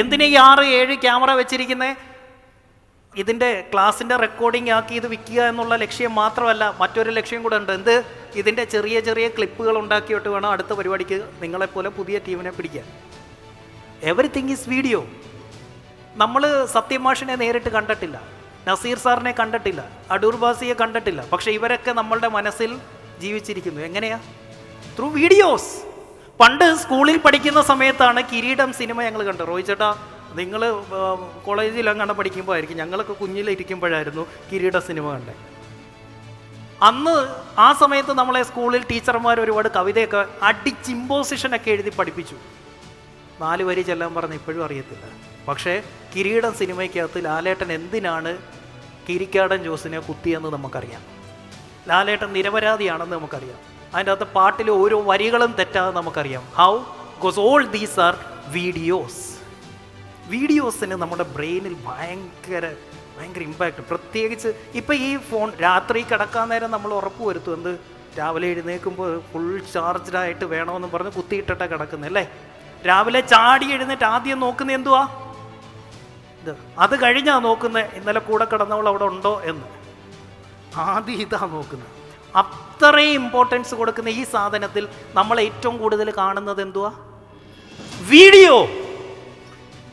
എന്തിനാ ഈ ആറ് ഏഴ് ക്യാമറ വെച്ചിരിക്കുന്നത് ഇതിന്റെ ക്ലാസ്സിന്റെ റെക്കോർഡിംഗ് ആക്കി ഇത് വിൽക്കുക എന്നുള്ള ലക്ഷ്യം മാത്രമല്ല മറ്റൊരു ലക്ഷ്യം കൂടെ ഉണ്ട്. എന്ത്? ഇതിന്റെ ചെറിയ ചെറിയ ക്ലിപ്പുകൾ ഉണ്ടാക്കിയിട്ട് വേണം അടുത്ത പരിപാടിക്ക് നിങ്ങളെപ്പോലെ പുതിയ ടീമിനെ പിടിക്കാൻ. എവറിത്തിങ് ഈസ് വീഡിയോ നമ്മൾ സത്യമാഷിനെ നേരിട്ട് കണ്ടിട്ടില്ല. നസീർ സാറിനെ കണ്ടിട്ടില്ല. അടൂർ ബാസിയെ കണ്ടിട്ടില്ല. പക്ഷേ ഇവരൊക്കെ നമ്മളുടെ മനസ്സിൽ ജീവിച്ചിരിക്കുന്നു. എങ്ങനെയാ? ത്രൂ വീഡിയോസ് പണ്ട് സ്കൂളിൽ പഠിക്കുന്ന സമയത്താണ് കിരീടം സിനിമ ഞങ്ങൾ കണ്ടത്. റോയ് ചേട്ടാ നിങ്ങൾ കോളേജിൽ അങ്ങനെ പഠിക്കുമ്പോൾ ആയിരിക്കും ഞങ്ങളൊക്കെ കുഞ്ഞിലിരിക്കുമ്പോഴായിരുന്നു കിരീട സിനിമ കണ്ടത്. അന്ന് ആ സമയത്ത് നമ്മളെ സ്കൂളിൽ ടീച്ചർമാർ ഒരുപാട് കവിതയൊക്കെ അടിച്ച് ഇമ്പോസിഷനൊക്കെ എഴുതി പഠിപ്പിച്ചു. നാല് വരി ചെല്ലാൻ പറഞ്ഞ് ഇപ്പോഴും അറിയത്തില്ല. പക്ഷേ കിരീടം സിനിമയ്ക്കകത്ത് ലാലേട്ടൻ എന്തിനാണ് കിരിക്കാടൻ ജോസിനെ കുത്തിയെന്ന് നമുക്കറിയാം. ലാലേട്ടൻ നിരപരാധിയാണെന്ന് നമുക്കറിയാം. അതിന്റെ അകത്ത് പാട്ടിലെ ഓരോ വരികളും തെറ്റാതെ നമുക്കറിയാം. How because all these are videos വീഡിയോസിന് നമ്മുടെ ബ്രെയിനിൽ ഭയങ്കര ഭയങ്കര ഇമ്പാക്റ്റ് പ്രത്യേകിച്ച് ഇപ്പം ഈ ഫോൺ രാത്രി കിടക്കാൻ നേരം നമ്മൾ ഉറപ്പ് വരുത്തും. എന്ത്? രാവിലെ എഴുന്നേൽക്കുമ്പോൾ ഫുൾ ചാർജ്ഡായിട്ട് വേണമെന്ന് പറഞ്ഞ് കുത്തിയിട്ടിട്ടാണ് കിടക്കുന്നത് അല്ലേ? രാവിലെ ചാടി എഴുന്നേറ്റ് ആദ്യം നോക്കുന്നത് എന്തുവാ? ഇത്. അത് കഴിഞ്ഞാ നോക്കുന്നത് ഇന്നലെ കൂടെ കിടന്നവൾ അവിടെ ഉണ്ടോ എന്ന്. ആദ്യം ഇതാ നോക്കുന്നത് അത്രയും ഇമ്പോർട്ടൻസ് കൊടുക്കുന്ന ഈ സാധനത്തിൽ നമ്മൾ ഏറ്റവും കൂടുതൽ കാണുന്നത് എന്തുവാ? വീഡിയോ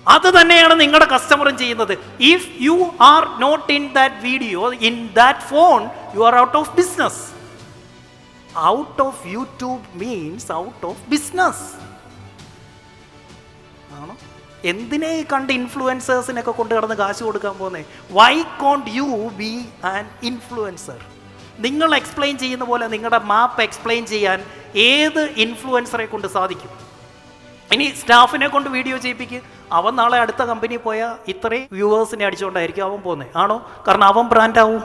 അത് തന്നെയാണ് നിങ്ങളുടെ കസ്റ്റമറും ചെയ്യുന്നത്. If you are not in that video in that phone you are out of business out of YouTube means out of business ആണോ? എന്തിനെ കണ്ട് ഇൻഫ്ലുവൻസേഴ്സിനൊക്കെ കൊണ്ട് കിടന്ന് കാശ് കൊടുക്കാൻ പോകുന്നത് why can't you be an influencer നിങ്ങൾ എക്സ്പ്ലെയിൻ ചെയ്യുന്ന പോലെ നിങ്ങളുടെ മാപ്പ് എക്സ്പ്ലെയിൻ ചെയ്യാൻ ഏത് ഇൻഫ്ലുവൻസറെ കൊണ്ട് സാധിക്കും? ഇനി സ്റ്റാഫിനെ കൊണ്ട് വീഡിയോ ചെയ്യിപ്പിക്കുക അവൻ നാളെ അടുത്ത കമ്പനി പോയാൽ ഇത്രയും വ്യൂവേഴ്സിനെ അടിച്ചുകൊണ്ടായിരിക്കും അവൻ പോകുന്നത്. ആണോ? കാരണം അവൻ ബ്രാൻഡാവും